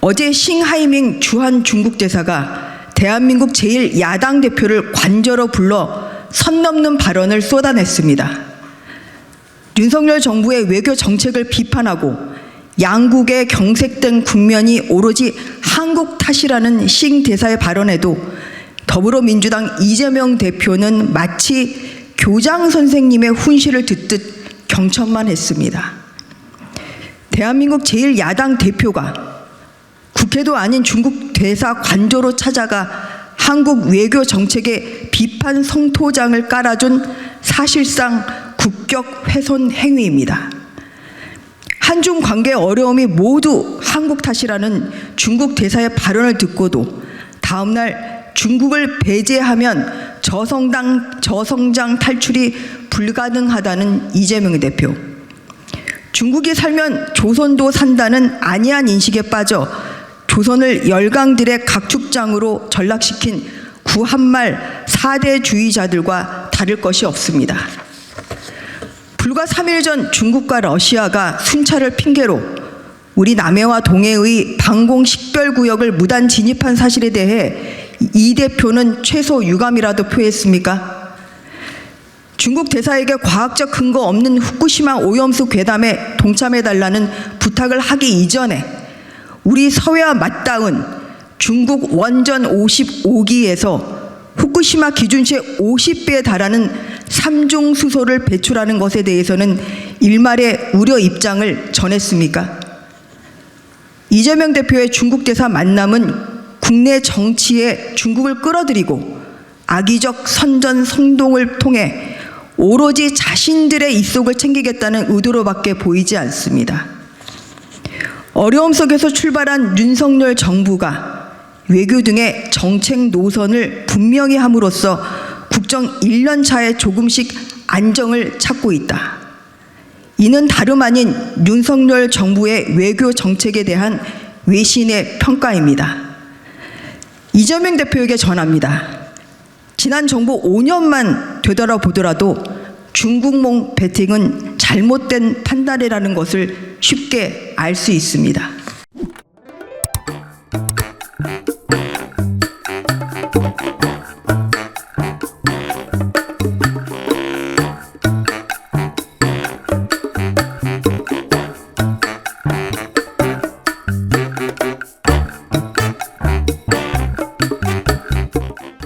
어제 싱하이밍 주한 중국 대사가 대한민국 제1 야당 대표를 관저로 불러 선 넘는 발언을 쏟아냈습니다. 윤석열 정부의 외교 정책을 비판하고 양국의 경색된 국면이 오로지 한국 탓이라는 싱 대사의 발언에도 더불어민주당 이재명 대표는 마치 교장 선생님의 훈시를 듣듯 경청만 했습니다. 대한민국 제1야당 대표가 국회도 아닌 중국 대사 관저로 찾아가 한국 외교 정책의 비판 성토장을 깔아준 사실상 국격 훼손 행위입니다. 한중 관계 어려움이 모두 한국 탓이라는 중국 대사의 발언을 듣고도 다음 날 중국을 배제하면 저성당 저성장 탈출이 불가능하다는 이재명 대표. 중국이 살면 조선도 산다는 안이한 인식에 빠져 조선을 열강들의 각축장으로 전락시킨 구한말 사대주의자들과 다를 것이 없습니다. 불과 3일 전 중국과 러시아가 순찰을 핑계로 우리 남해와 동해의 방공 식별구역을 무단 진입한 사실에 대해 이 대표는 최소 유감이라도 표했습니까? 중국 대사에게 과학적 근거 없는 후쿠시마 오염수 괴담에 동참해달라는 부탁을 하기 이전에 우리 서해와 맞닿은 중국 원전 55기에서 후쿠시마 기준치의 50배에 달하는 삼중 수소를 배출하는 것에 대해서는 일말의 우려 입장을 전했습니까? 이재명 대표의 중국 대사 만남은 국내 정치에 중국을 끌어들이고 악의적 선전 선동을 통해 오로지 자신들의 입속을 챙기겠다는 의도로밖에 보이지 않습니다. 어려움 속에서 출발한 윤석열 정부가 외교 등의 정책 노선을 분명히 함으로써 국정 1년 차에 조금씩 안정을 찾고 있다. 이는 다름 아닌 윤석열 정부의 외교 정책에 대한 외신의 평가입니다. 이재명 대표에게 전합니다. 지난 정부 5년만 되돌아보더라도 중국몽 배팅은 잘못된 판단이라는 것을 쉽게 알 수 있습니다.